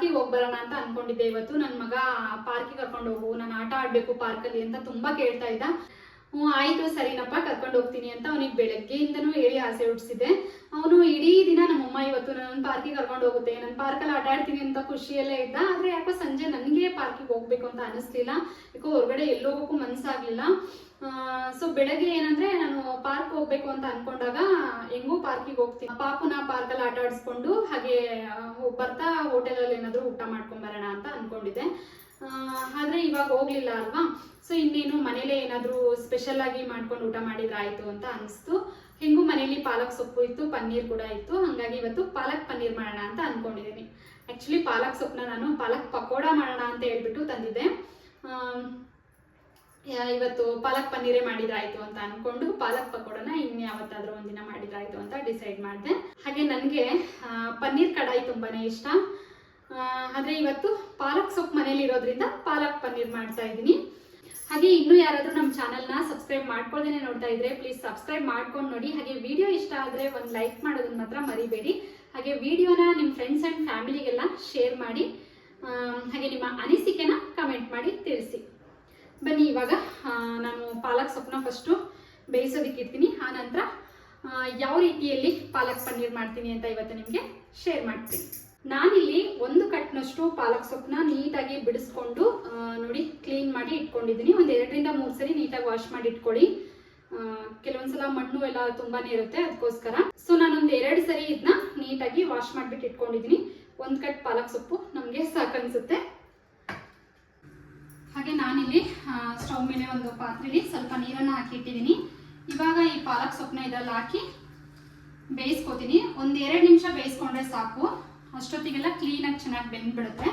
ಪಾರ್ಕಿಗೆ ಹೋಗಿ ಬರೋಣ ಅಂತ ಅನ್ಕೊಂಡಿದ್ದೆ. ಇವತ್ತು ನನ್ನ ಮಗ ಪಾರ್ಕಿಗೆ ಕರ್ಕೊಂಡು ಹೋಗು, ನಾನು ಆಟ ಆಡಬೇಕು ಪಾರ್ಕಲ್ಲಿ ಅಂತ ತುಂಬಾ ಕೇಳ್ತಾ ಇದ್ದ. ಹ್ಞೂ ಆಯಿತು, ಸರಿನಪ್ಪ, ಕರ್ಕೊಂಡು ಹೋಗ್ತೀನಿ ಅಂತ ಅವನಿಗೆ ಬೆಳಗ್ಗೆಯಿಂದನೂ ಹೇಳಿ ಆಸೆ ಹುಟ್ಟಿಸಿದೆ ಅವನು ಇಡೀ ದಿನ ನಮ್ಮಮ್ಮ ಇವತ್ತು ನನ್ನ ಪಾರ್ಕಿಗೆ ಕರ್ಕೊಂಡು ಹೋಗುತ್ತೆ. ನಾನು ಪಾರ್ಕಲ್ಲಿ ಆಟ ಆಡ್ತೀನಿ ಅಂತ ಖುಷಿಯಲ್ಲೇ ಇದ್ದ. ಆದರೆ ಯಾಕೋ ಸಂಜೆ ನನಗೆ ಪಾರ್ಕಿಗೆ ಹೋಗ್ಬೇಕು ಅಂತ ಅನಿಸ್ಲಿಲ್ಲ. ಯಾಕೋ ಹೊರಗಡೆ ಎಲ್ಲೋಗೋಕ್ಕೂ ಮನಸ್ಸಾಗಲಿಲ್ಲ ಸೊ ಬೆಳಗ್ಗೆ ಏನಂದ್ರೆ ನಾನು ಪಾರ್ಕ್ ಹೋಗ್ಬೇಕು ಅಂತ ಅನ್ಕೊಂಡಾಗ, ಹೆಂಗೂ ಪಾರ್ಕಿಗೆ ಹೋಗ್ತೀನಿ. ಪಾಪುನ ಪಾರ್ಕಲ್ಲಿ ಆಟ ಆಡಿಸ್ಕೊಂಡು, ಹಾಗೆ ಬರ್ತಾ ಹೋಟೆಲಲ್ಲಿ ಏನಾದರೂ ಊಟ ಮಾಡ್ಕೊಂಡು ಬರೋಣ ಅಂತ ಅನ್ಕೊಂಡಿದ್ದೆ. ಆದರೆ ಇವಾಗ ಹೋಗ್ಲಿಲ್ಲ ಅಲ್ವಾ? ಸೊ ಇನ್ನೇನು ಮನೇಲೆ ಏನಾದರೂ ಸ್ಪೆಷಲ್ ಆಗಿ ಮಾಡ್ಕೊಂಡು ಊಟ ಮಾಡಿದ್ರೆ ಆಯ್ತು ಅಂತ ಅನಿಸ್ತು. ಹೆಂಗೂ ಮನೇಲಿ ಪಾಲಕ್ ಸೊಪ್ಪು ಇತ್ತು, ಪನ್ನೀರ್ ಕೂಡ ಇತ್ತು. ಹಾಗಾಗಿ ಇವತ್ತು ಪಾಲಕ್ ಪನ್ನೀರ್ ಮಾಡೋಣ ಅಂತ ಅಂದ್ಕೊಂಡಿದ್ದೀನಿ ಆ್ಯಕ್ಚುಲಿ ಪಾಲಕ್ ಸೊಪ್ಪನ್ನ ನಾನು ಪಾಲಕ್ ಪಕೋಡ ಮಾಡೋಣ ಅಂತ ಹೇಳ್ಬಿಟ್ಟು ತಂದಿದ್ದೆ. ಇವತ್ತು ಪಾಲಕ್ ಪನ್ನೀರೇ ಮಾಡಿದ್ರಾಯ್ತು ಅಂತ ಅನ್ಕೊಂಡು ಪಾಲಕ್ ಪಕೋಡನ ಇನ್ಯಾವತ್ತಾದ್ರೂ ಒಂದಿನ ಮಾಡಿದ್ರಾಯ್ತು ಅಂತ ಡಿಸೈಡ್ ಮಾಡಿದೆ. ಹಾಗೆ ನನಗೆ ಪನ್ನೀರ್ ಕಡಾಯಿ ತುಂಬಾನೇ ಇಷ್ಟ. ಆದರೆ ಇವತ್ತು ಪಾಲಕ್ ಸೊಪ್ಪು ಮನೇಲಿ ಇರೋದ್ರಿಂದ ಪಾಲಕ್ ಪನ್ನೀರ್ ಮಾಡ್ತಾ ಇದ್ದೀನಿ. ಹಾಗೆ ಇನ್ನೂ ಯಾರಾದರೂ ನಮ್ಮ ಚಾನಲ್ನ ಸಬ್ಸ್ಕ್ರೈಬ್ ಮಾಡ್ಕೊಳ್ದೇನೆ ನೋಡ್ತಾ ಇದ್ರೆ ಪ್ಲೀಸ್ ಸಬ್ಸ್ಕ್ರೈಬ್ ಮಾಡ್ಕೊಂಡು ನೋಡಿ. ಹಾಗೆ ವಿಡಿಯೋ ಇಷ್ಟ ಆದರೆ ಒಂದು ಲೈಕ್ ಮಾಡೋದನ್ನ ಮಾತ್ರ ಮರಿಬೇಡಿ. ಹಾಗೆ ವಿಡಿಯೋನ ನಿಮ್ಮ ಫ್ರೆಂಡ್ಸ್ ಆ್ಯಂಡ್ ಫ್ಯಾಮಿಲಿಗೆಲ್ಲ ಶೇರ್ ಮಾಡಿ. ಹಾಗೆ ನಿಮ್ಮ ಅನಿಸಿಕೆನ ಕಮೆಂಟ್ ಮಾಡಿ ತಿಳಿಸಿ. ಬನ್ನಿ ಇವಾಗ. ನಾನು ಪಾಲಕ್ ಸೊಪ್ಪನ್ನ ಫಸ್ಟು ಬೇಯಿಸೋದಕ್ಕೆ ಇಡ್ತೀನಿ ಆ ನಂತರ ಯಾವ ರೀತಿಯಲ್ಲಿ ಪಾಲಕ್ ಪನ್ನೀರ್ ಮಾಡ್ತೀನಿ ಅಂತ ಇವತ್ತು ನಿಮಗೆ ಶೇರ್ ಮಾಡ್ತೀನಿ. ನಾನಿಲ್ಲಿ ಒಂದು ಕಟ್ನಷ್ಟು ಪಾಲಕ್ ಸೊಪ್ಪನ್ನ ನೀಟಾಗಿ ಬಿಡಿಸ್ಕೊಂಡು ನೋಡಿ ಕ್ಲೀನ್ ಮಾಡಿ ಇಟ್ಕೊಂಡಿದ್ದೀನಿ. ಒಂದು ಎರಡರಿಂದ ಮೂರು ಸರಿ ನೀಟಾಗಿ ವಾಶ್ ಮಾಡಿ ಇಟ್ಕೊಳ್ಳಿ. ಕೆಲವೊಂದ್ಸಲ ಮಣ್ಣು ಎಲ್ಲ ತುಂಬಾನೇ ಇರುತ್ತೆ ಅದಕ್ಕೋಸ್ಕರ ಸೊ ನಾನೊಂದು ಎರಡು ಸರಿ ಇದನ್ನ ನೀಟಾಗಿ ವಾಶ್ ಮಾಡಿಬಿಟ್ಟು ಇಟ್ಕೊಂಡಿದ್ದೀನಿ. ಒಂದು ಕಟ್ ಪಾಲಕ್ ಸೊಪ್ಪು ನಮಗೆ ಸಾಕನ್ಸುತ್ತೆ. ನಾನಿಲ್ಲಿ ಸ್ಟವ್ ಮೇಲೆ ಒಂದು ಪಾತ್ರೆಲಿ ಸ್ವಲ್ಪ ನೀರನ್ನು ಹಾಕಿಟ್ಟಿದ್ದೀನಿ. ಇವಾಗ ಈ ಪಾಲಕ್ ಸೊಪ್ಪನ್ನ ಇದರಲ್ಲಿ ಹಾಕಿ ಬೇಯಿಸ್ಕೋತೀನಿ. ಒಂದು ಎರಡು ನಿಮಿಷ ಬೇಯಿಸ್ಕೊಂಡ್ರೆ ಸಾಕು. ಅಷ್ಟೊತ್ತಿಗೆಲ್ಲ ಕ್ಲೀನಾಗಿ ಚೆನ್ನಾಗಿ ಬೆಂದ್ಬಿಡುತ್ತೆ.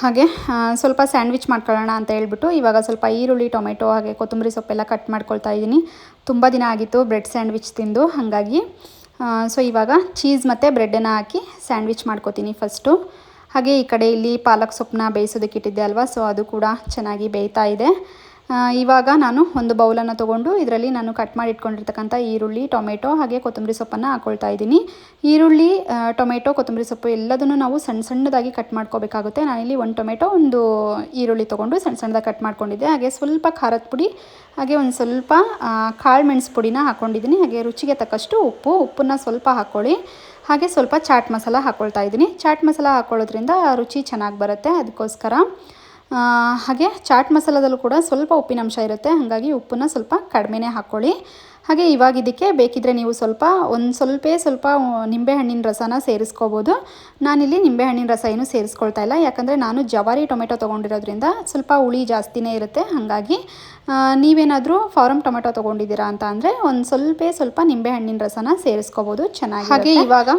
ಹಾಗೆ ಸ್ವಲ್ಪ ಸ್ಯಾಂಡ್ವಿಚ್ ಮಾಡ್ಕೊಳ್ಳೋಣ ಅಂತ ಹೇಳ್ಬಿಟ್ಟು ಇವಾಗ ಸ್ವಲ್ಪ ಈರುಳ್ಳಿ, ಟೊಮೆಟೊ, ಹಾಗೆ ಕೊತ್ತಂಬರಿ ಸೊಪ್ಪೆಲ್ಲ ಕಟ್ ಮಾಡ್ಕೊಳ್ತಾ ಇದ್ದೀನಿ. ತುಂಬ ದಿನ ಆಗಿತ್ತು ಬ್ರೆಡ್ ಸ್ಯಾಂಡ್ವಿಚ್ ತಿಂದು, ಹಾಗಾಗಿ ಸೊ ಇವಾಗ ಚೀಸ್ ಮತ್ತು ಬ್ರೆಡ್ಡನ್ನು ಹಾಕಿ ಸ್ಯಾಂಡ್ವಿಚ್ ಮಾಡ್ಕೋತೀನಿ ಫಸ್ಟು ಹಾಗೆ ಈ ಕಡೆ ಇಲ್ಲಿ ಪಾಲಕ್ ಸೊಪ್ಪನ್ನ ಬೇಯಿಸೋದಕ್ಕೆ ಇಟ್ಟಿದ್ದೆ ಅಲ್ವಾ ಸೊ ಅದು ಕೂಡ ಚೆನ್ನಾಗಿ ಬೇಯ್ತಾ ಇದೆ. ಇವಾಗ ನಾನು ಒಂದು ಬೌಲನ್ನು ತೊಗೊಂಡು ಇದರಲ್ಲಿ ನಾನು ಕಟ್ ಮಾಡಿ ಇಟ್ಕೊಂಡಿರ್ತಕ್ಕಂಥ ಈರುಳ್ಳಿ, ಟೊಮೆಟೊ ಹಾಗೆ ಕೊತ್ತಂಬರಿ ಸೊಪ್ಪನ್ನು ಹಾಕೊಳ್ತಾ ಇದ್ದೀನಿ. ಈರುಳ್ಳಿ ಟೊಮೆಟೊ, ಕೊತ್ತಂಬರಿ ಸೊಪ್ಪು ಎಲ್ಲದನ್ನು ನಾವು ಸಣ್ಣ ಸಣ್ಣದಾಗಿ ಕಟ್ ಮಾಡ್ಕೋಬೇಕಾಗುತ್ತೆ. ನಾನಿಲ್ಲಿ ಒಂದು ಟೊಮೆಟೊ, ಒಂದು ಈರುಳ್ಳಿ ತೊಗೊಂಡು ಸಣ್ಣ ಸಣ್ಣದಾಗಿ ಕಟ್ ಮಾಡ್ಕೊಂಡಿದ್ದೆ. ಹಾಗೆ ಸ್ವಲ್ಪ ಖಾರದ ಪುಡಿ, ಹಾಗೆ ಒಂದು ಸ್ವಲ್ಪ ಕಾಳು ಮೆಣಸು ಪುಡಿನ ಹಾಕ್ಕೊಂಡಿದ್ದೀನಿ ಹಾಗೆ ರುಚಿಗೆ ತಕ್ಕಷ್ಟು ಉಪ್ಪು, ಉಪ್ಪನ್ನ ಸ್ವಲ್ಪ ಹಾಕ್ಕೊಳ್ಳಿ. ಹಾಗೆ ಸ್ವಲ್ಪ ಚಾಟ್ ಮಸಾಲ ಹಾಕ್ಕೊಳ್ತಾ ಇದ್ದೀನಿ. ಚಾಟ್ ಮಸಾಲ ಹಾಕ್ಕೊಳ್ಳೋದ್ರಿಂದ ರುಚಿ ಚೆನ್ನಾಗಿ ಬರುತ್ತೆ. ಅದಕ್ಕೋಸ್ಕರ ಹಾಗೆ ಚಾಟ್ ಮಸಾಲದಲ್ಲೂ ಕೂಡ ಸ್ವಲ್ಪ ಉಪ್ಪಿನಂಶ ಇರುತ್ತೆ. ಹಾಗಾಗಿ ಉಪ್ಪನ್ನು ಸ್ವಲ್ಪ ಕಡಿಮೆನೇ ಹಾಕ್ಕೊಳ್ಳಿ. ಹಾಗೆ ಇವಾಗ ಇದಕ್ಕೆ ಬೇಕಿದ್ರೆ ನೀವು ಸ್ವಲ್ಪ ಒಂದು ಸ್ವಲ್ಪ ಸ್ವಲ್ಪ ನಿಂಬೆಹಣ್ಣಿನ ರಸನ ಸೇರಿಸ್ಕೋಬೋದು. ನಾನಿಲ್ಲಿ ನಿಂಬೆಹಣ್ಣಿನ ರಸ ಏನು ಸೇರಿಸ್ಕೊಳ್ತಾ ಇಲ್ಲ. ಯಾಕಂದರೆ ನಾನು ಜವಾರಿ ಟೊಮೆಟೊ ತೊಗೊಂಡಿರೋದ್ರಿಂದ ಸ್ವಲ್ಪ ಹುಳಿ ಜಾಸ್ತಿನೇ ಇರುತ್ತೆ. ಹಾಗಾಗಿ ನೀವೇನಾದರೂ ಫಾರಮ್ ಟೊಮೆಟೊ ತೊಗೊಂಡಿದ್ದೀರಾ ಅಂತ ಅಂದರೆ ಒಂದು ಸ್ವಲ್ಪ ಸ್ವಲ್ಪ ನಿಂಬೆಹಣ್ಣಿನ ರಸನ ಸೇರಿಸ್ಕೋಬೋದು. ಚೆನ್ನಾಗಿ ಹಾಗೆ ಇವಾಗ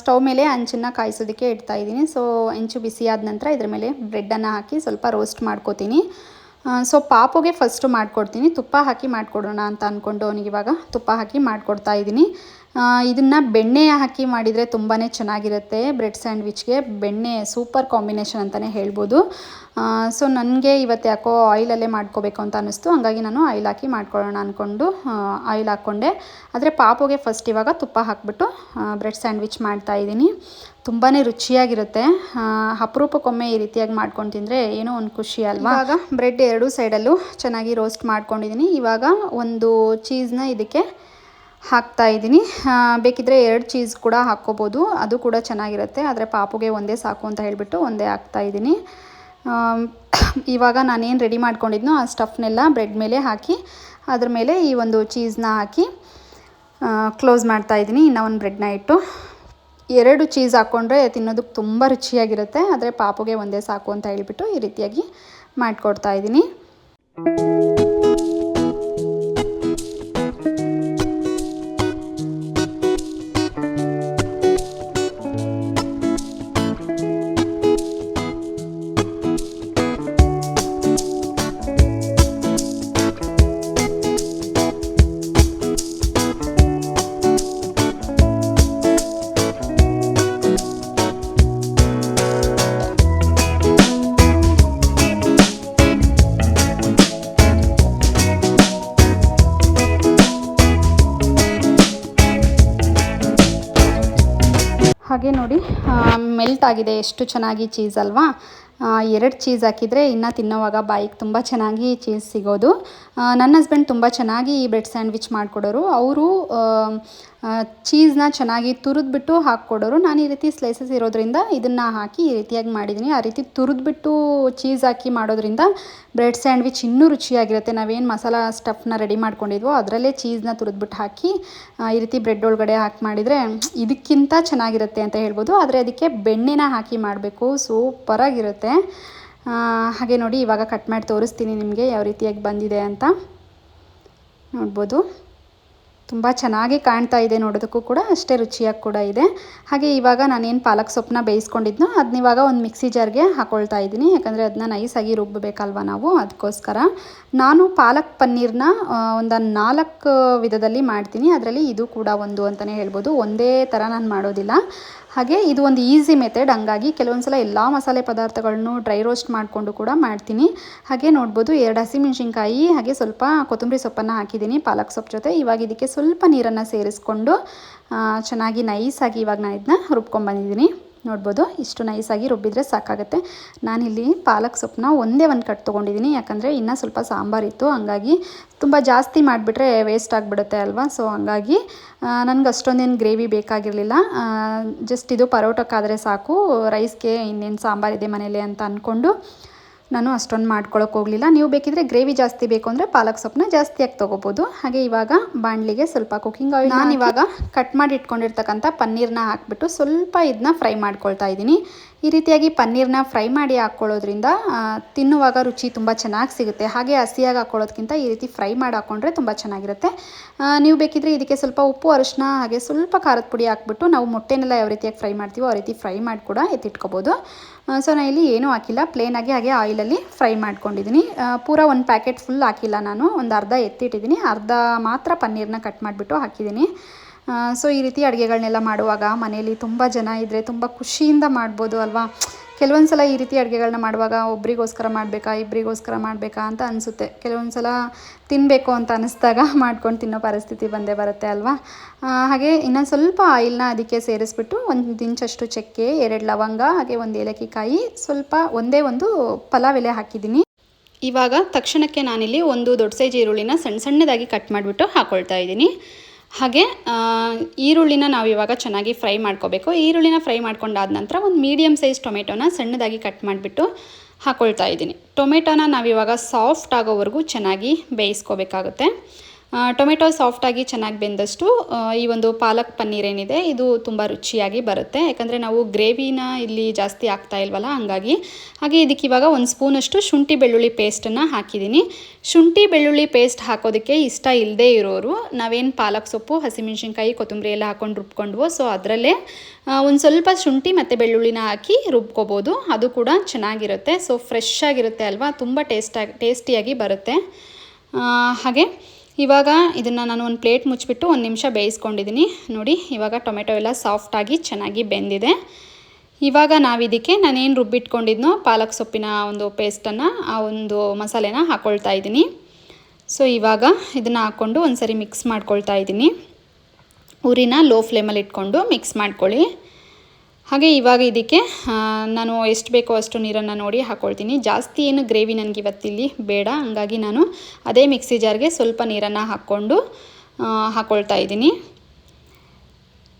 ಸ್ಟವ್ ಮೇಲೆ ಹಂಚನ್ನ ಕಾಯಿಸೋದಕ್ಕೆ ಇಡ್ತಾ ಇದ್ದೀನಿ. ಸೊ ಹೆಂಚು ಬಿಸಿ ಆದ ನಂತರ ಇದ್ರ ಮೇಲೆ ಬ್ರೆಡ್ಡನ್ನು ಹಾಕಿ ಸ್ವಲ್ಪ ರೋಸ್ಟ್ ಮಾಡ್ಕೋತೀನಿ. ಸೊ ಪಾಪುಗೆ ಫಸ್ಟು ಮಾಡಿಕೊಡ್ತೀನಿ. ತುಪ್ಪ ಹಾಕಿ ಮಾಡಿಕೊಡೋಣ ಅಂತ ಅಂದ್ಕೊಂಡು ಅವನಿಗೆ ಇವಾಗ ತುಪ್ಪ ಹಾಕಿ ಮಾಡಿಕೊಡ್ತಾ ಇದ್ದೀನಿ. ಇದನ್ನು ಬೆಣ್ಣೆ ಹಾಕಿ ಮಾಡಿದರೆ ತುಂಬಾ ಚೆನ್ನಾಗಿರುತ್ತೆ ಬ್ರೆಡ್ ಸ್ಯಾಂಡ್ವಿಚ್ಗೆ. ಬೆಣ್ಣೆ ಸೂಪರ್ ಕಾಂಬಿನೇಷನ್ ಅಂತಲೇ ಹೇಳ್ಬೋದು. ಸೊ ನನಗೆ ಇವತ್ತು ಯಾಕೋ ಆಯಿಲಲ್ಲೇ ಮಾಡ್ಕೋಬೇಕು ಅಂತ ಅನ್ನಿಸ್ತು. ಹಾಗಾಗಿ ನಾನು ಆಯಿಲ್ ಹಾಕಿ ಮಾಡ್ಕೊಳ್ಳೋಣ ಅಂದ್ಕೊಂಡು ಆಯಿಲ್ ಹಾಕ್ಕೊಂಡೆ. ಆದರೆ ಪಾಪುಗೆ ಫಸ್ಟ್ ಇವಾಗ ತುಪ್ಪ ಹಾಕ್ಬಿಟ್ಟು ಬ್ರೆಡ್ ಸ್ಯಾಂಡ್ವಿಚ್ ಮಾಡ್ತಾ ಇದ್ದೀನಿ. ತುಂಬಾ ರುಚಿಯಾಗಿರುತ್ತೆ. ಅಪರೂಪಕ್ಕೊಮ್ಮೆ ಈ ರೀತಿಯಾಗಿ ಮಾಡ್ಕೊಂಡು ತಿಂದರೆ ಏನೋ ಒಂದು ಖುಷಿ ಅಲ್ವಾ? ಇವಾಗ ಬ್ರೆಡ್ ಎರಡೂ ಸೈಡಲ್ಲೂ ಚೆನ್ನಾಗಿ ರೋಸ್ಟ್ ಮಾಡ್ಕೊಂಡಿದ್ದೀನಿ. ಇವಾಗ ಒಂದು ಚೀಸ್ನ ಇದಕ್ಕೆ ಹಾಕ್ತಾ ಇದ್ದೀನಿ. ಬೇಕಿದ್ದರೆ ಎರಡು ಚೀಸ್ ಕೂಡ ಹಾಕ್ಕೋಬೋದು. ಅದು ಕೂಡ ಚೆನ್ನಾಗಿರುತ್ತೆ. ಆದರೆ ಪಾಪುಗೆ ಒಂದೇ ಸಾಕು ಅಂತ ಹೇಳಿಬಿಟ್ಟು ಒಂದೇ ಹಾಕ್ತಾ ಇದ್ದೀನಿ. ಇವಾಗ ನಾನೇನು ರೆಡಿ ಮಾಡ್ಕೊಂಡಿದ್ನೋ ಆ ಸ್ಟಫ್ನೆಲ್ಲ ಬ್ರೆಡ್ ಮೇಲೆ ಹಾಕಿ, ಅದ್ರ ಮೇಲೆ ಈ ಒಂದು ಚೀಸ್ನ ಹಾಕಿ ಕ್ಲೋಸ್ ಮಾಡ್ತಾ ಇದ್ದೀನಿ. ಇನ್ನೂ ಒಂದು ಬ್ರೆಡ್ನ ಇಟ್ಟು. ಎರಡು ಚೀಸ್ ಹಾಕ್ಕೊಂಡ್ರೆ ತಿನ್ನೋದಕ್ಕೆ ತುಂಬ ರುಚಿಯಾಗಿರುತ್ತೆ. ಆದರೆ ಪಾಪುಗೆ ಒಂದೇ ಸಾಕು ಅಂತ ಹೇಳಿಬಿಟ್ಟು ಈ ರೀತಿಯಾಗಿ ಮಾಡಿಕೊಡ್ತಾ ಇದ್ದೀನಿ. ಹಾಗೆ ನೋಡಿ ಮೆಲ್ಟ್ ಆಗಿದೆ, ಎಷ್ಟು ಚೆನ್ನಾಗಿ ಚೀಸ್ ಅಲ್ವಾ? ಎರಡು ಚೀಸ್ ಹಾಕಿದರೆ ಇನ್ನು ತಿನ್ನೋವಾಗ ಬಾಯಿಗೆ ತುಂಬ ಚೆನ್ನಾಗಿ ಚೀಸ್ ಸಿಗೋದು. ನನ್ನ ಹಸ್ಬೆಂಡ್ ತುಂಬ ಚೆನ್ನಾಗಿ ಈ ಬ್ರೆಡ್ ಸ್ಯಾಂಡ್ವಿಚ್ ಮಾಡಿಕೊಡೋರು. ಅವರು ಚೀಸ್ನ ಚೆನ್ನಾಗಿ ತುರಿದ್ಬಿಟ್ಟು ಹಾಕ್ಕೊಡೋರು. ನಾನು ಈ ರೀತಿ ಸ್ಲೈಸಸ್ ಇರೋದ್ರಿಂದ ಇದನ್ನು ಹಾಕಿ ಈ ರೀತಿಯಾಗಿ ಮಾಡಿದ್ದೀನಿ. ಆ ರೀತಿ ತುರಿದ್ಬಿಟ್ಟು ಚೀಸ್ ಹಾಕಿ ಮಾಡೋದ್ರಿಂದ ಬ್ರೆಡ್ ಸ್ಯಾಂಡ್ವಿಚ್ ಇನ್ನೂ ರುಚಿಯಾಗಿರುತ್ತೆ. ನಾವೇನು ಮಸಾಲ ಸ್ಟಫ್ನ ರೆಡಿ ಮಾಡ್ಕೊಂಡಿದ್ವೋ ಅದರಲ್ಲೇ ಚೀಸ್ನ ತುರಿದ್ಬಿಟ್ಟು ಹಾಕಿ ಈ ರೀತಿ ಬ್ರೆಡ್ ಒಳಗಡೆ ಹಾಕಿ ಮಾಡಿದರೆ ಇದಕ್ಕಿಂತ ಚೆನ್ನಾಗಿರುತ್ತೆ ಅಂತ ಹೇಳ್ಬೋದು. ಆದರೆ ಅದಕ್ಕೆ ಬೆಣ್ಣೆನ ಹಾಕಿ ಮಾಡಬೇಕು. ಸೂಪರಾಗಿರುತ್ತೆ. ಹಾಗೆ ನೋಡಿ ಇವಾಗ ಕಟ್ ಮಾಡಿ ತೋರಿಸ್ತೀನಿ ನಿಮಗೆ ಯಾವ ರೀತಿಯಾಗಿ ಬಂದಿದೆ ಅಂತ. ನೋಡ್ಬೋದು. ತುಂಬ ಚೆನ್ನಾಗಿ ಕಾಣ್ತಾ ಇದೆ ನೋಡೋದಕ್ಕೂ ಕೂಡ ಅಷ್ಟೇ ರುಚಿಯಾಗಿ ಕೂಡ ಇದೆ. ಹಾಗೆ ಇವಾಗ ನಾನೇನು ಪಾಲಕ್ ಸೊಪ್ಪನ್ನ ಬೇಯಿಸ್ಕೊಂಡಿದ್ನೋ ಅದನ್ನ ಇವಾಗ ಒಂದು ಮಿಕ್ಸಿ ಜಾರ್ಗೆ ಹಾಕೊಳ್ತಾ ಇದ್ದೀನಿ. ಯಾಕಂದರೆ ಅದನ್ನ ನೈಸಾಗಿ ರುಬ್ಬಬೇಕಲ್ವ ನಾವು? ಅದಕ್ಕೋಸ್ಕರ. ನಾನು ಪಾಲಕ್ ಪನ್ನೀರ್ನ ಒಂದು ನಾಲ್ಕು ವಿಧದಲ್ಲಿ ಮಾಡ್ತೀನಿ. ಅದರಲ್ಲಿ ಇದು ಕೂಡ ಒಂದು ಅಂತಲೇ ಹೇಳ್ಬೋದು. ಒಂದೇ ಥರ ನಾನು ಮಾಡೋದಿಲ್ಲ. ಹಾಗೆ ಇದು ಒಂದು ಈಸಿ ಮೆಥಡ್ ಹಂಗಾಗಿ ಕೆಲವೊಂದು ಸಲ ಎಲ್ಲ ಮಸಾಲೆ ಪದಾರ್ಥಗಳನ್ನು ಡ್ರೈ ರೋಸ್ಟ್ ಮಾಡಿಕೊಂಡು ಕೂಡ ಮಾಡ್ತೀನಿ. ಹಾಗೆ ನೋಡ್ಬೋದು ಎರಡು ಹಸಿಮೆಣ್ಸಿನ್ಕಾಯಿ, ಹಾಗೆ ಸ್ವಲ್ಪ ಕೊತ್ತಂಬರಿ ಸೊಪ್ಪನ್ನು ಹಾಕಿದ್ದೀನಿ ಪಾಲಕ್ ಸೊಪ್ಪು ಜೊತೆ. ಇವಾಗ ಇದಕ್ಕೆ ಸ್ವಲ್ಪ ನೀರನ್ನು ಸೇರಿಸ್ಕೊಂಡು ಚೆನ್ನಾಗಿ ನೈಸಾಗಿ ಇವಾಗ ನಾನು ಇದನ್ನ ರುಬ್ಕೊಂಡ್ಬಂದಿದ್ದೀನಿ ನೋಡ್ಬೋದು, ಇಷ್ಟು ನೈಸಾಗಿ ರುಬ್ಬಿದ್ರೆ ಸಾಕಾಗುತ್ತೆ. ನಾನಿಲ್ಲಿ ಪಾಲಕ್ ಸೊಪ್ಪನ್ನ ಒಂದೇ ಒಂದು ಕಟ್ ತೊಗೊಂಡಿದ್ದೀನಿ ಯಾಕಂದರೆ ಇನ್ನೂ ಸ್ವಲ್ಪ ಸಾಂಬಾರಿತ್ತು ಹಂಗಾಗಿ ತುಂಬ ಜಾಸ್ತಿ ಮಾಡಿಬಿಟ್ರೆ ವೇಸ್ಟ್ ಆಗಿಬಿಡುತ್ತೆ ಅಲ್ವಾ? ಸೊ ಹಂಗಾಗಿ ನನಗೆ ಅಷ್ಟೊಂದೇನು ಗ್ರೇವಿ ಬೇಕಾಗಿರಲಿಲ್ಲ. ಜಸ್ಟ್ ಇದು ಪರೋಟಕ್ಕಾದರೆ ಸಾಕು. ರೈಸ್ಗೆ ಇನ್ನೇನು ಸಾಂಬಾರಿದೆ ಮನೇಲಿ ಅಂತ ಅಂದ್ಕೊಂಡು ನಾನು ಅಷ್ಟೊಂದು ಮಾಡ್ಕೊಳಕ್ಕೆ ಹೋಗಲಿಲ್ಲ. ನೀವು ಬೇಕಿದ್ರೆ ಗ್ರೇವಿ ಜಾಸ್ತಿ ಬೇಕು ಅಂದರೆ ಪಾಲಕ್ ಸೊಪ್ಪನ್ನ ಜಾಸ್ತಿಯಾಗಿ ತೊಗೋಬೋದು. ಹಾಗೆ ಇವಾಗ ಬಾಣಲಿಗೆ ಸ್ವಲ್ಪ ಕುಕಿಂಗ್ ಆಯಿಲ್ ನಾನು ಇವಾಗ ಕಟ್ ಮಾಡಿ ಇಟ್ಕೊಂಡಿರ್ತಕ್ಕಂಥ ಪನ್ನೀರ್ನ ಹಾಕ್ಬಿಟ್ಟು ಸ್ವಲ್ಪ ಇದನ್ನ ಫ್ರೈ ಮಾಡ್ಕೊಳ್ತಾ ಇದ್ದೀನಿ. ಈ ರೀತಿಯಾಗಿ ಪನ್ನೀರ್ನ ಫ್ರೈ ಮಾಡಿ ಹಾಕ್ಕೊಳ್ಳೋದ್ರಿಂದ ತಿನ್ನುವಾಗ ರುಚಿ ತುಂಬ ಚೆನ್ನಾಗಿ ಸಿಗುತ್ತೆ. ಹಾಗೆ ಹಸಿಯಾಗಿ ಹಾಕ್ಕೊಳ್ಳೋದ್ಕಿಂತ ಈ ರೀತಿ ಫ್ರೈ ಮಾಡಿ ಹಾಕ್ಕೊಂಡ್ರೆ ತುಂಬ ಚೆನ್ನಾಗಿರುತ್ತೆ. ನೀವು ಬೇಕಿದ್ರೆ ಇದಕ್ಕೆ ಸ್ವಲ್ಪ ಉಪ್ಪು ಅರಿಶಿನ ಹಾಗೆ ಸ್ವಲ್ಪ ಖಾರದ ಪುಡಿ ಹಾಕ್ಬಿಟ್ಟು ನಾವು ಮೊಟ್ಟೆನೆಲ್ಲ ಯಾವ ರೀತಿಯಾಗಿ ಫ್ರೈ ಮಾಡ್ತೀವೋ ಆ ರೀತಿ ಫ್ರೈ ಮಾಡಿ ಕೂಡ ಎತ್ತಿಟ್ಕೋಬೋದು. ಸೊ ನಾನು ಇಲ್ಲಿ ಏನೂ ಹಾಕಿಲ್ಲ. ಪ್ಲೇನಾಗಿ ಹಾಗೆ ಆಯಿಲಲ್ಲಿ ಫ್ರೈ ಮಾಡ್ಕೊಂಡಿದ್ದೀನಿ. ಪೂರ ಒಂದು ಪ್ಯಾಕೆಟ್ ಫುಲ್ ಹಾಕಿಲ್ಲ ನಾನು. ಒಂದು ಅರ್ಧ ಎತ್ತಿಟ್ಟಿದ್ದೀನಿ. ಅರ್ಧ ಮಾತ್ರ ಪನ್ನೀರ್ನ ಕಟ್ ಮಾಡಿಬಿಟ್ಟು ಹಾಕಿದ್ದೀನಿ. ಸೊ ಈ ರೀತಿ ಅಡುಗೆಗಳನ್ನೆಲ್ಲ ಮಾಡುವಾಗ ಮನೆಯಲ್ಲಿ ತುಂಬ ಜನ ಇದ್ದರೆ ತುಂಬ ಖುಷಿಯಿಂದ ಮಾಡ್ಬೋದು ಅಲ್ವಾ? ಕೆಲವೊಂದು ಸಲ ಈ ರೀತಿ ಅಡುಗೆಗಳನ್ನ ಮಾಡುವಾಗ ಒಬ್ರಿಗೋಸ್ಕರ ಮಾಡಬೇಕಾ ಇಬ್ಬರಿಗೋಸ್ಕರ ಮಾಡಬೇಕಾ ಅಂತ ಅನಿಸುತ್ತೆ. ಕೆಲವೊಂದು ಸಲ ತಿನ್ನಬೇಕು ಅಂತ ಅನ್ನಿಸ್ದಾಗ ಮಾಡ್ಕೊಂಡು ತಿನ್ನೋ ಪರಿಸ್ಥಿತಿ ಬಂದೇ ಬರುತ್ತೆ ಅಲ್ವಾ? ಹಾಗೆ ಇನ್ನೊಂದು ಸ್ವಲ್ಪ ಆಯಿಲ್ನ ಅದಕ್ಕೆ ಸೇರಿಸ್ಬಿಟ್ಟು ಒಂದು ಇಂಚಷ್ಟು ಚಕ್ಕೆ, ಎರಡು ಲವಂಗ, ಹಾಗೆ ಒಂದು ಏಲಕ್ಕಿ ಕಾಯಿ ಸ್ವಲ್ಪ ಒಂದೇ ಒಂದು ಪಲಾವ್ ಎಲೆ ಹಾಕಿದ್ದೀನಿ. ಇವಾಗ ತಕ್ಷಣಕ್ಕೆ ನಾನಿಲ್ಲಿ ಒಂದು ದೊಡ್ಡ ಸೈಜ್ ಈರುಳ್ಳಿನ ಸಣ್ಣ ಸಣ್ಣದಾಗಿ ಕಟ್ ಮಾಡಿಬಿಟ್ಟು ಹಾಕ್ಕೊಳ್ತಾ ಇದ್ದೀನಿ. ಹಾಗೆ ಈರುಳ್ಳಿನ ನಾವು ಇವಾಗ ಚೆನ್ನಾಗಿ ಫ್ರೈ ಮಾಡ್ಕೋಬೇಕು. ಈರುಳ್ಳಿನ ಫ್ರೈ ಮಾಡ್ಕೊಂಡಾದ ನಂತರ ಒಂದು ಮೀಡಿಯಮ್ ಸೈಜ್ ಟೊಮೆಟೊನ ಸಣ್ಣದಾಗಿ ಕಟ್ ಮಾಡಿಬಿಟ್ಟು ಹಾಕ್ಕೊಳ್ತಾ ಇದ್ದೀನಿ. ಟೊಮೆಟೊನ ನಾವಿವಾಗ ಸಾಫ್ಟ್ ಆಗೋವರೆಗೂ ಚೆನ್ನಾಗಿ ಬೇಯಿಸ್ಕೋಬೇಕಾಗುತ್ತೆ. ಟೊಮೆಟೊ ಸಾಫ್ಟಾಗಿ ಚೆನ್ನಾಗಿ ಬೆಂದಷ್ಟು ಈ ಒಂದು ಪಾಲಕ್ ಪನ್ನೀರ್ ಏನಿದೆ, ಇದು ತುಂಬ ರುಚಿಯಾಗಿ ಬರುತ್ತೆ. ಯಾಕಂದರೆ ನಾವು ಗ್ರೇವಿನ ಇಲ್ಲಿ ಜಾಸ್ತಿ ಆಗ್ತಾ ಇಲ್ವಲ್ಲ, ಹಂಗಾಗಿ. ಹಾಗೆ ಇದಕ್ಕೆ ಇವಾಗ ಒಂದು ಸ್ಪೂನಷ್ಟು ಶುಂಠಿ ಬೆಳ್ಳುಳ್ಳಿ ಪೇಸ್ಟನ್ನು ಹಾಕಿದ್ದೀನಿ. ಶುಂಠಿ ಬೆಳ್ಳುಳ್ಳಿ ಪೇಸ್ಟ್ ಹಾಕೋದಕ್ಕೆ ಇಷ್ಟ ಇಲ್ಲದೆ ಇರೋರು, ನಾವೇನು ಪಾಲಕ್ ಸೊಪ್ಪು, ಹಸಿಮೆಣ್ಸಿನ್ಕಾಯಿ, ಕೊತ್ತಂಬರಿ ಎಲ್ಲ ಹಾಕೊಂಡು ರುಬ್ಕೊಂಡ್ವು, ಸೊ ಅದರಲ್ಲೇ ಒಂದು ಸ್ವಲ್ಪ ಶುಂಠಿ ಮತ್ತು ಬೆಳ್ಳುಳ್ಳಿನ ಹಾಕಿ ರುಬ್ಕೋಬೋದು. ಅದು ಕೂಡ ಚೆನ್ನಾಗಿರುತ್ತೆ. ಸೊ ಫ್ರೆಶ್ ಆಗಿರುತ್ತೆ ಅಲ್ವಾ, ತುಂಬ ಟೇಸ್ಟಾಗಿ ಟೇಸ್ಟಿಯಾಗಿ ಬರುತ್ತೆ. ಹಾಗೆ. ಇವಾಗ ಇದನ್ನು ನಾನು ಒಂದು ಪ್ಲೇಟ್ ಮುಚ್ಚಿಬಿಟ್ಟು ಒಂದು ನಿಮಿಷ ಬೇಯಿಸ್ಕೊಂಡಿದ್ದೀನಿ ನೋಡಿ, ಇವಾಗ ಟೊಮೆಟೊ ಎಲ್ಲ ಸಾಫ್ಟಾಗಿ ಚೆನ್ನಾಗಿ ಬೆಂದಿದೆ. ಇವಾಗ ನಾವಿದಕ್ಕೆ ನಾನೇನು ರುಬ್ಬಿಟ್ಕೊಂಡಿದ್ನೋ ಪಾಲಕ್ ಸೊಪ್ಪಿನ ಒಂದು ಪೇಸ್ಟನ್ನು, ಆ ಒಂದು ಮಸಾಲೆನ ಹಾಕ್ಕೊಳ್ತಾ ಇದ್ದೀನಿ ಸೊ ಇವಾಗ ಇದನ್ನು ಹಾಕ್ಕೊಂಡು ಒಂದು ಸರಿ ಮಿಕ್ಸ್ ಮಾಡ್ಕೊಳ್ತಾ ಇದ್ದೀನಿ ಉರಿನ ಲೋ ಫ್ಲೇಮಲ್ಲಿ ಇಟ್ಕೊಂಡು ಮಿಕ್ಸ್ ಮಾಡ್ಕೊಳ್ಳಿ. ಹಾಗೆ ಇವಾಗ ಇದಕ್ಕೆ ನಾನು ಎಷ್ಟು ಬೇಕೋ ಅಷ್ಟು ನೀರನ್ನು ನೋಡಿ ಹಾಕ್ಕೊಳ್ತೀನಿ ಜಾಸ್ತಿ ಏನು ಗ್ರೇವಿ ನನಗೆ ಇವತ್ತಿಲ್ಲಿ ಬೇಡ. ಹಂಗಾಗಿ ನಾನು ಅದೇ ಮಿಕ್ಸಿ ಜಾರ್ಗೆ ಸ್ವಲ್ಪ ನೀರನ್ನು ಹಾಕ್ಕೊಂಡು ಹಾಕ್ಕೊಳ್ತಾ ಇದ್ದೀನಿ.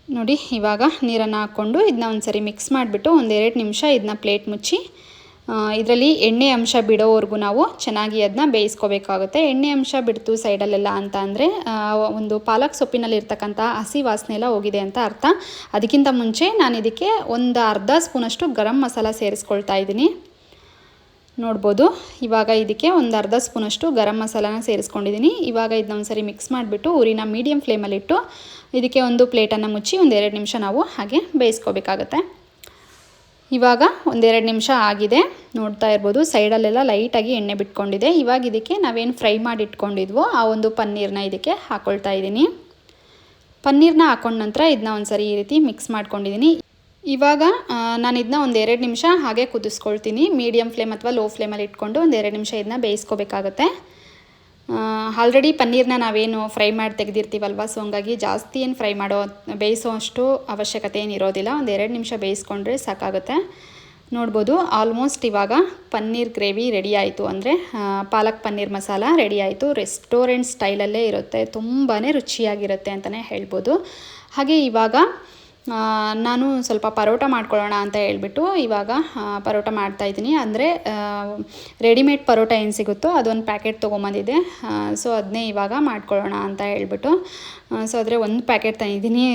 ನೋಡಿ, ಇವಾಗ ನೀರನ್ನು ಹಾಕ್ಕೊಂಡು ಇದನ್ನ ಒಂದು ಸರಿ ಮಿಕ್ಸ್ ಮಾಡಿಬಿಟ್ಟು ಒಂದೆರಡು ನಿಮಿಷ ಇದನ್ನ ಪ್ಲೇಟ್ ಮುಚ್ಚಿ ಇದರಲ್ಲಿ ಎಣ್ಣೆ ಅಂಶ ಬಿಡೋವರೆಗೂ ನಾವು ಚೆನ್ನಾಗಿ ಅದನ್ನ ಬೇಯಿಸ್ಕೋಬೇಕಾಗುತ್ತೆ. ಎಣ್ಣೆ ಅಂಶ ಬಿಡ್ತು ಸೈಡಲ್ಲೆಲ್ಲ ಅಂತ ಅಂದರೆ ಒಂದು ಪಾಲಕ್ ಸೊಪ್ಪಿನಲ್ಲಿ ಇರ್ತಕ್ಕಂಥ ಹಸಿ ವಾಸನೆ ಎಲ್ಲ ಹೋಗಿದೆ ಅಂತ ಅರ್ಥ. ಅದಕ್ಕಿಂತ ಮುಂಚೆ ನಾನು ಇದಕ್ಕೆ ಒಂದು ಅರ್ಧ ಸ್ಪೂನಷ್ಟು ಗರಂ ಮಸಾಲ ಸೇರಿಸ್ಕೊಳ್ತಾ ಇದ್ದೀನಿ. ನೋಡ್ಬೋದು, ಇವಾಗ ಇದಕ್ಕೆ ಒಂದು ಅರ್ಧ ಸ್ಪೂನಷ್ಟು ಗರಂ ಮಸಾಲಾನ ಸೇರಿಸ್ಕೊಂಡಿದ್ದೀನಿ. ಇವಾಗ ಇದನ್ನ ಒಂದ್ಸರಿ ಮಿಕ್ಸ್ ಮಾಡಿಬಿಟ್ಟು ಊರಿನ ಮೀಡಿಯಮ್ ಫ್ಲೇಮಲ್ಲಿಟ್ಟು ಇದಕ್ಕೆ ಒಂದು ಪ್ಲೇಟನ್ನು ಮುಚ್ಚಿ ಒಂದೆರಡು ನಿಮಿಷ ನಾವು ಹಾಗೆ ಬೇಯಿಸ್ಕೋಬೇಕಾಗತ್ತೆ. ಇವಾಗ ಒಂದೆರಡು ನಿಮಿಷ ಆಗಿದೆ. ನೋಡ್ತಾ ಇರ್ಬೋದು, ಸೈಡಲ್ಲೆಲ್ಲ ಲೈಟಾಗಿ ಎಣ್ಣೆ ಬಿಟ್ಕೊಂಡಿದೆ. ಇವಾಗ ಇದಕ್ಕೆ ನಾವೇನು ಫ್ರೈ ಮಾಡಿ ಇಟ್ಕೊಂಡಿದ್ವೋ ಆ ಒಂದು ಪನ್ನೀರ್ನ ಇದಕ್ಕೆ ಹಾಕ್ಕೊಳ್ತಾ ಇದ್ದೀನಿ. ಪನ್ನೀರ್ನ ಹಾಕೊಂಡ ನಂತರ ಇದನ್ನ ಒಂದ್ಸರಿ ಈ ರೀತಿ ಮಿಕ್ಸ್ ಮಾಡ್ಕೊಂಡಿದ್ದೀನಿ. ಇವಾಗ ನಾನು ಇದನ್ನ ಒಂದು ಎರಡು ನಿಮಿಷ ಹಾಗೆ ಕುದಿಸ್ಕೊಳ್ತೀನಿ. ಮೀಡಿಯಮ್ ಫ್ಲೇಮ್ ಅಥವಾ ಲೋ ಫ್ಲೇಮಲ್ಲಿ ಇಟ್ಕೊಂಡು ಒಂದು ಎರಡು ನಿಮಿಷ ಇದನ್ನ ಬೇಯಿಸ್ಕೋಬೇಕಾಗತ್ತೆ. ಆಲ್ರೆಡಿ ಪನ್ನೀರ್ನ ನಾವೇನು ಫ್ರೈ ಮಾಡಿ ತೆಗೆದಿರ್ತೀವಲ್ವ? ಸೊ ಹಂಗಾಗಿ ಜಾಸ್ತಿ ಏನು ಫ್ರೈ ಮಾಡೋ ಬೇಯಿಸೋ ಅಷ್ಟು ಅವಶ್ಯಕತೆ ಏನು ಇರೋದಿಲ್ಲ. ಒಂದು ಎರಡು ನಿಮಿಷ ಬೇಯಿಸ್ಕೊಂಡ್ರೆ ಸಾಕಾಗುತ್ತೆ. ನೋಡ್ಬೋದು ಆಲ್ಮೋಸ್ಟ್ ಇವಾಗ ಪನ್ನೀರ್ ಗ್ರೇವಿ ರೆಡಿ ಆಯಿತು ಅಂದರೆ ಪಾಲಕ್ ಪನ್ನೀರ್ ಮಸಾಲ ರೆಡಿ ಆಯಿತು. ರೆಸ್ಟೋರೆಂಟ್ ಸ್ಟೈಲಲ್ಲೇ ಇರುತ್ತೆ. ತುಂಬಾ ರುಚಿಯಾಗಿರುತ್ತೆ ಅಂತಲೇ ಹೇಳ್ಬೋದು. ಹಾಗೆ ಇವಾಗ ನಾನು ಸ್ವಲ್ಪ ಪರೋಟ ಮಾಡ್ಕೊಳ್ಳೋಣ ಅಂತ ಹೇಳ್ಬಿಟ್ಟು ಇವಾಗ ಪರೋಟ ಮಾಡ್ತಾಯಿದ್ದೀನಿ ಅಂದರೆ ರೆಡಿಮೇಡ್ ಪರೋಟ ಏನು ಸಿಗುತ್ತೋ ಅದೊಂದು ಪ್ಯಾಕೆಟ್ ತೊಗೊಂಬಂದಿದೆ ಸೊ ಅದನ್ನೇ ಇವಾಗ ಮಾಡ್ಕೊಳ್ಳೋಣ ಅಂತ ಹೇಳ್ಬಿಟ್ಟು ಸೊ ಆದರೆ ಒಂದು ಪ್ಯಾಕೆಟ್ ತಂದಿದ್ದೀನಿ.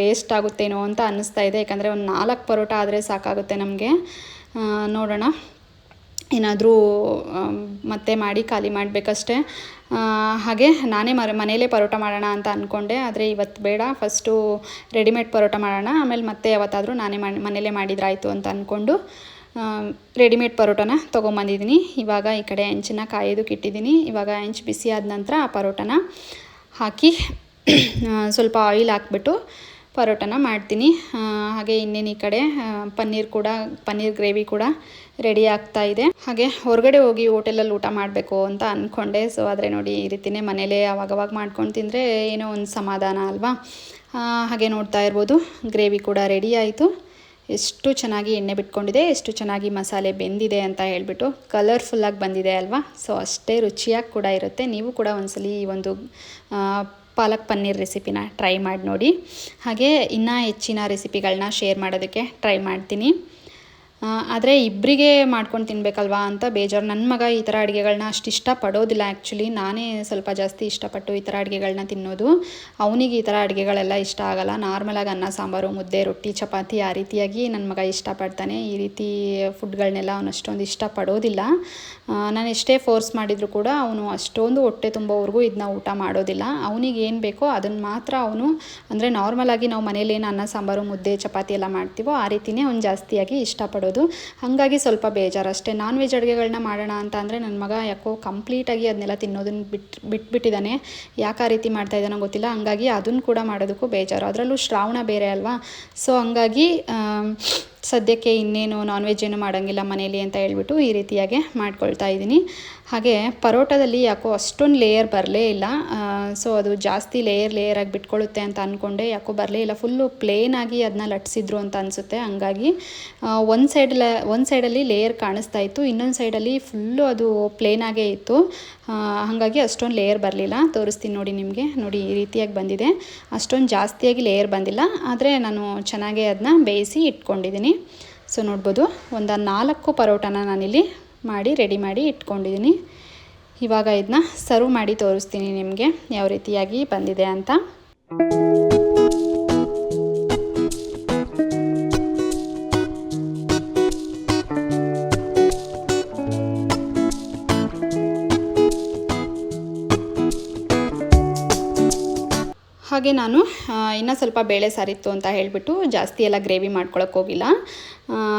ವೇಸ್ಟ್ ಆಗುತ್ತೇನೋ ಅಂತ ಅನ್ನಿಸ್ತಾ ಇದೆ. ಯಾಕಂದರೆ ಒಂದು ನಾಲ್ಕು ಪರೋಟ ಆದರೆ ಸಾಕಾಗುತ್ತೆ ನಮಗೆ. ನೋಡೋಣ. ಏನಾದರೂ ಮತ್ತೆ ಮಾಡಿ ಖಾಲಿ ಮಾಡಬೇಕಷ್ಟೇ. ಹಾಗೆ ನಾನೇ ಮರ ಮನೇಲೇ ಪರೋಟ ಮಾಡೋಣ ಅಂತ ಅಂದ್ಕೊಂಡೆ ಆದರೆ ಇವತ್ತು ಬೇಡ, ಫಸ್ಟು ರೆಡಿಮೇಡ್ ಪರೋಟ ಮಾಡೋಣ. ಆಮೇಲೆ ಮತ್ತೆ ಯಾವತ್ತಾದರೂ ನಾನೇ ಮಾಡಿ ಮನೇಲೇ ಮಾಡಿದ್ರಾಯಿತು ಅಂತ ಅಂದ್ಕೊಂಡು ರೆಡಿಮೇಡ್ ಪರೋಟನ ತೊಗೊಂಬಂದಿದ್ದೀನಿ. ಇವಾಗ ಈ ಕಡೆ ಹೆಂಚನ್ನ ಕಾಯೋದಕ್ಕೆ ಇಟ್ಟಿದ್ದೀನಿ ಇವಾಗ ಹೆಂಚು ಬಿಸಿ ಆದ ನಂತರ ಆ ಪರೋಟನ ಹಾಕಿ ಸ್ವಲ್ಪ ಆಯಿಲ್ ಹಾಕ್ಬಿಟ್ಟು ಪರೋಟನ ಮಾಡ್ತೀನಿ. ಹಾಗೆ ಇನ್ನೇನು ಈ ಕಡೆ ಪನ್ನೀರ್ ಕೂಡ, ಪನ್ನೀರ್ ಗ್ರೇವಿ ಕೂಡ ರೆಡಿ ಆಗ್ತಾ ಇದೆ. ಹಾಗೆ ಹೊರಗಡೆ ಹೋಗಿ ಹೋಟೆಲಲ್ಲಿ ಊಟ ಮಾಡಬೇಕು ಅಂತ ಅಂದ್ಕೊಂಡೆ ಸೊ ಆದರೆ ನೋಡಿ ಈ ರೀತಿಯೇ ಮನೇಲೇ ಅವಾಗವಾಗ ಮಾಡ್ಕೊಂಡು ತಿಂದರೆ ಏನೋ ಒಂದು ಸಮಾಧಾನ ಅಲ್ವಾ? ಹಾಗೆ ನೋಡ್ತಾ ಇರ್ಬೋದು. ಗ್ರೇವಿ ಕೂಡ ರೆಡಿ ಆಯಿತು. ಎಷ್ಟು ಚೆನ್ನಾಗಿ ಎಣ್ಣೆ ಬಿಟ್ಕೊಂಡಿದೆ, ಎಷ್ಟು ಚೆನ್ನಾಗಿ ಮಸಾಲೆ ಬೆಂದಿದೆ ಅಂತ ಹೇಳಿಬಿಟ್ಟು ಕಲರ್ಫುಲ್ಲಾಗಿ ಬಂದಿದೆ ಅಲ್ವಾ? ಸೊ ಅಷ್ಟೇ ರುಚಿಯಾಗಿ ಕೂಡ ಇರುತ್ತೆ. ನೀವು ಕೂಡ ಒಂದ್ಸಲಿ ಈ ಒಂದು ಪಾಲಕ್ ಪನ್ನೀರ್ ರೆಸಿಪಿನ ಟ್ರೈ ಮಾಡಿ ನೋಡಿ. ಹಾಗೆ ಇನ್ನೂ ಹೆಚ್ಚಿನ ರೆಸಿಪಿಗಳನ್ನ ಶೇರ್ ಮಾಡೋದಕ್ಕೆ ಟ್ರೈ ಮಾಡ್ತೀನಿ. ಆದರೆ ಇಬ್ಬರಿಗೆ ಮಾಡ್ಕೊಂಡು ತಿನ್ನಬೇಕಲ್ವಾ ಅಂತ ಬೇಜಾರು. ನನ್ನ ಮಗ ಈ ಥರ ಅಡುಗೆಗಳನ್ನ ಅಷ್ಟು ಇಷ್ಟಪಡೋದಿಲ್ಲ ಆ್ಯಕ್ಚುಲಿ ನಾನೇ ಸ್ವಲ್ಪ ಜಾಸ್ತಿ ಇಷ್ಟಪಟ್ಟು ಈ ಥರ ಅಡುಗೆಗಳನ್ನ ತಿನ್ನೋದು. ಅವನಿಗೆ ಈ ಥರ ಅಡುಗೆಗಳೆಲ್ಲ ಇಷ್ಟ ಆಗಲ್ಲ. ನಾರ್ಮಲಾಗಿ ಅನ್ನ, ಸಾಂಬಾರು, ಮುದ್ದೆ, ರೊಟ್ಟಿ, ಚಪಾತಿ ಆ ರೀತಿಯಾಗಿ ನನ್ನ ಮಗ ಇಷ್ಟಪಡ್ತಾನೆ. ಈ ರೀತಿ ಫುಡ್ಗಳನ್ನೆಲ್ಲ ಅವನು ಅಷ್ಟೊಂದು ಇಷ್ಟಪಡೋದಿಲ್ಲ. ನಾನು ಎಷ್ಟೇ ಫೋರ್ಸ್ ಮಾಡಿದರೂ ಕೂಡ ಅವನು ಅಷ್ಟೊಂದು ಹೊಟ್ಟೆ ತುಂಬೋವರೆಗೂ ಇದನ್ನ ಊಟ ಮಾಡೋದಿಲ್ಲ. ಅವನಿಗೆ ಏನು ಬೇಕೋ ಅದನ್ನು ಮಾತ್ರ ಅವನು, ಅಂದರೆ ನಾರ್ಮಲಾಗಿ ನಾವು ಮನೇಲಿ ಏನು ಅನ್ನ, ಸಾಂಬಾರು, ಮುದ್ದೆ, ಚಪಾತಿ ಎಲ್ಲ ಮಾಡ್ತೀವೋ ಆ ರೀತಿಯೇ ಅವ್ನು ಜಾಸ್ತಿಯಾಗಿ ಇಷ್ಟಪಡೋದು ಹಾಗಾಗಿ ಸ್ವಲ್ಪ ಬೇಜಾರು. ಅಷ್ಟೇ ನಾನ್ ವೆಜ್ ಅಡುಗೆಗಳನ್ನ ಮಾಡೋಣ ಅಂತ ಅಂದರೆ ನನ್ನ ಮಗ ಯಾಕೋ ಕಂಪ್ಲೀಟಾಗಿ ಅದನ್ನೆಲ್ಲ ತಿನ್ನೋದನ್ನ ಬಿಟ್ಟು ಬಿಟ್ಬಿಟ್ಟಿದ್ದಾನೆ ಯಾಕೆ ಆ ರೀತಿ ಮಾಡ್ತಾ ಇದ್ದಾನೋ ಗೊತ್ತಿಲ್ಲ. ಹಂಗಾಗಿ ಅದನ್ನು ಕೂಡ ಮಾಡೋದಕ್ಕೂ ಬೇಜಾರು. ಅದರಲ್ಲೂ ಶ್ರಾವಣ ಬೇರೆ ಅಲ್ವಾ? ಸೊ ಹಂಗಾಗಿ ಸದ್ಯಕ್ಕೆ ಇನ್ನೇನು ನಾನ್ ವೆಜ್ ಏನು ಮಾಡೋಂಗಿಲ್ಲ ಮನೇಲಿ ಅಂತ ಹೇಳ್ಬಿಟ್ಟು ಈ ರೀತಿಯಾಗೆ ಮಾಡ್ಕೊಳ್ತಾ ಇದ್ದೀನಿ. ಹಾಗೆ ಪರೋಟದಲ್ಲಿ ಯಾಕೋ ಅಷ್ಟೊಂದು ಲೇಯರ್ ಬರಲೇ ಇಲ್ಲ. ಸೊ ಅದು ಜಾಸ್ತಿ ಲೇಯರ್ ಲೇಯರ್ ಆಗಿ ಬಿಟ್ಕೊಳ್ಳುತ್ತೆ ಅಂತ ಅಂದ್ಕೊಂಡೆ ಯಾಕೋ ಬರಲೇ ಇಲ್ಲ. ಫುಲ್ಲು ಆಗಿ ಅದನ್ನ ಲಟ್ಸಿದ್ರು ಅಂತ ಅನಿಸುತ್ತೆ. ಹಂಗಾಗಿ ಒಂದು ಸೈಡಲ್ಲ ಒಂದು ಸೈಡಲ್ಲಿ ಲೇಯರ್ ಕಾಣಿಸ್ತಾ ಇತ್ತು. ಇನ್ನೊಂದು ಸೈಡಲ್ಲಿ ಫುಲ್ಲು ಅದು ಪ್ಲೇನಾಗೇ ಇತ್ತು. ಆ, ಹಾಗಾಗಿ ಅಷ್ಟೊಂದು ಲೇಯರ್ ಬರಲಿಲ್ಲ. ತೋರಿಸ್ತೀನಿ ನೋಡಿ ನಿಮಗೆ. ನೋಡಿ ಈ ರೀತಿಯಾಗಿ ಬಂದಿದೆ. ಅಷ್ಟೊಂದು ಜಾಸ್ತಿಯಾಗಿ ಲೇಯರ್ ಬಂದಿಲ್ಲ. ಆದರೆ ನಾನು ಚೆನ್ನಾಗೇ ಅದನ್ನ ಬೇಯಿಸಿ ಇಟ್ಕೊಂಡಿದ್ದೀನಿ. ಸೊ ನೋಡ್ಬೋದು ಒಂದು ನಾಲ್ಕು ಪರೋಟನ ನಾನಿಲ್ಲಿ ಮಾಡಿ ರೆಡಿ ಮಾಡಿ ಇಟ್ಕೊಂಡಿದ್ದೀನಿ ಇವಾಗ ಇದನ್ನ ಸರ್ವ್ ಮಾಡಿ ತೋರಿಸ್ತೀನಿ ನಿಮಗೆ ಯಾವ ರೀತಿಯಾಗಿ ಬಂದಿದೆ ಅಂತ. ಹಾಗೆ ನಾನು ಇನ್ನು ಸ್ವಲ್ಪ ಬೇಳೆ ಸಾರಿತ್ತು ಅಂತ ಹೇಳಿಬಿಟ್ಟು ಜಾಸ್ತಿ ಎಲ್ಲ ಗ್ರೇವಿ ಮಾಡ್ಕೊಳಕ್ಕೆ ಹೋಗಿಲ್ಲ.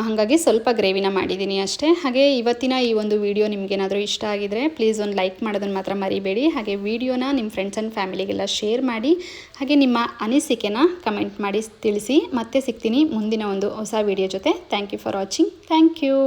ಹಾಗಾಗಿ ಸ್ವಲ್ಪ ಗ್ರೇವಿನ ಮಾಡಿದ್ದೀನಿ ಅಷ್ಟೇ. ಹಾಗೆ ಇವತ್ತಿನ ಈ ಒಂದು ವಿಡಿಯೋ ನಿಮಗೇನಾದರೂ ಇಷ್ಟ ಆಗಿದರೆ ಪ್ಲೀಸ್ ಒಂದು ಲೈಕ್ ಮಾಡೋದನ್ನು ಮಾತ್ರ ಮರಿಬೇಡಿ. ಹಾಗೆ ವಿಡಿಯೋನ ನಿಮ್ಮ ಫ್ರೆಂಡ್ಸ್ ಆ್ಯಂಡ್ ಫ್ಯಾಮಿಲಿಗೆಲ್ಲ ಶೇರ್ ಮಾಡಿ, ಹಾಗೆ ನಿಮ್ಮ ಅನಿಸಿಕೆನ ಕಮೆಂಟ್ ಮಾಡಿ ತಿಳಿಸಿ. ಮತ್ತೆ ಸಿಗ್ತೀನಿ ಮುಂದಿನ ಒಂದು ಹೊಸ ವಿಡಿಯೋ ಜೊತೆ. Thank you for watching thank you